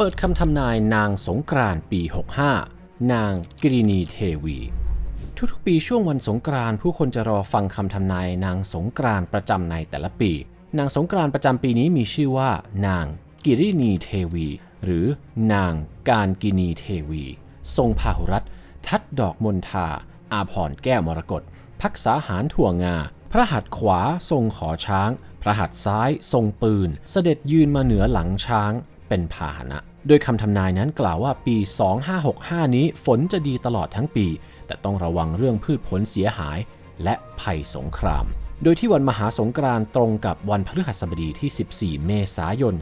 เปิดคำทำนายนางสงกรานต์ปี 65 นางกิรินีเทวี ทุกๆปีช่วงวันสงกรานต์ผู้คนจะรอฟังคำทำนายนางสงกรานต์ประจำในแต่ละปี นางสงกรานต์ประจำปีนี้มีชื่อว่า นางกิรินีเทวี หรือนางการกินีเทวี ทรงพาหุรัตทัดดอกมณฑาอาพรแก้วมรกตพักษาหารถั่วงา พระหัตถ์ขวาทรงขอช้าง พระหัตถ์ซ้ายทรงปืน เสด็จยืนมาเหนือหลังช้าง เป็นพาหนะ โดยคำทำนายนั้นกล่าวว่าปี 2565 นี้ฝนจะดีตลอดทั้งปี แต่ต้องระวังเรื่องพืชผลเสียหายและภัยสงคราม โดยที่วันมหาสงกรานต์ตรงกับวันพฤหัสบดีที่ 14 เมษายน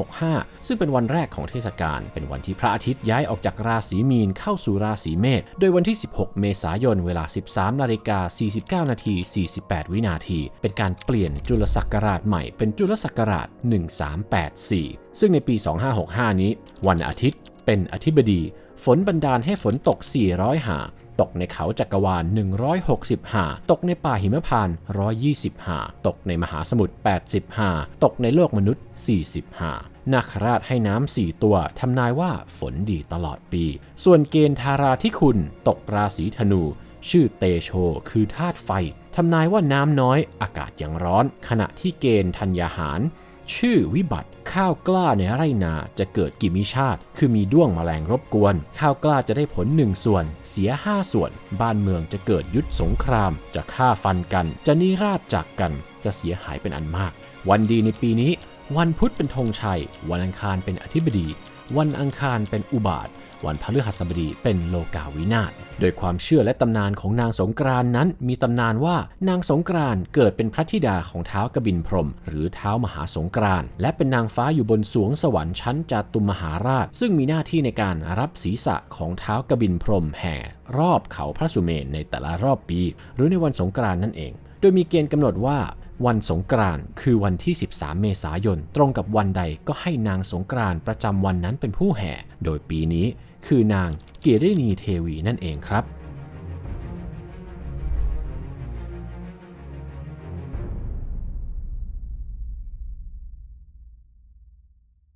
2565 ซึ่งเป็นวันแรกของเทศกาล เป็นวันที่พระอาทิตย์ย้ายออกจากราศีมีนเข้าสู่ราศีเมษ โดยวันที่ 16 เมษายน เวลา 13 นาฬิกา 49 นาที 48 วินาที เป็นการเปลี่ยนจุลศักราชใหม่เป็นจุลศักราช 1384 ซึ่งในปี 2565 นี้ วันอาทิตย์ เป็นอธิบดี ฝนบันดาลให้ฝนตก 400 หา ตกในเขาจักรวาล 160 หา ตกในป่าหิมพาน 120 หา ตกในมหาสมุทร 80 หา ตกในโลกมนุษย์ 40 หา นาคราชให้น้ำ4ตัว ทำนายว่าฝนดีตลอดปี ส่วนเกณฑ์ทาราที่คุณตกราศีธนู ชื่อเตโช คือธาตุไฟ ทำนายว่าน้ำน้อย อากาศยังร้อน ขณะที่เกณฑ์ธัญญาหาร ชื่อวิบัติข้าวกล้าในไร่นาจะเกิดกิมิชาติ คือมีด้วงแมลงรบกวน ข้าวกล้าจะได้ผลหนึ่งส่วน เสียห้าส่วน บ้านเมืองจะเกิดยุทธสงคราม จะฆ่าฟันกัน จะนิราชจากกัน จะเสียหายเป็นอันมาก วันดีในปีนี้ วันพุธเป็นธงชัย วันอังคารเป็นอธิบดี วันอังคารเป็นอุบาท วันพฤหัสบดีเป็นโลกาวินาศโดยความเชื่อและตำนานของนางสงกรานนั้นมีตำนานว่านางสงกรานเกิดเป็นพระธิดาของเท้ากบินพรม หรือเท้ามหาสงกรานและเป็นนางฟ้าอยู่บนสวงสวรรค์ชั้นจตุมหาราช ซึ่งมีหน้าที่ในการรับศีรษะของเท้ากบินพรมแห่รอบเขาพระสุเมนในแต่ละรอบปี หรือในวันสงกรานนั่นเอง โดยมีเกณฑ์กำหนดว่าวันสงกรานคือวันที่ 13 เมษายน ตรงกับวันใดก็ให้นางสงกรานประจำวันนั้นเป็นผู้แห่ โดยปีนี้คือนางเกเรนีเทวีนั่นเองครับ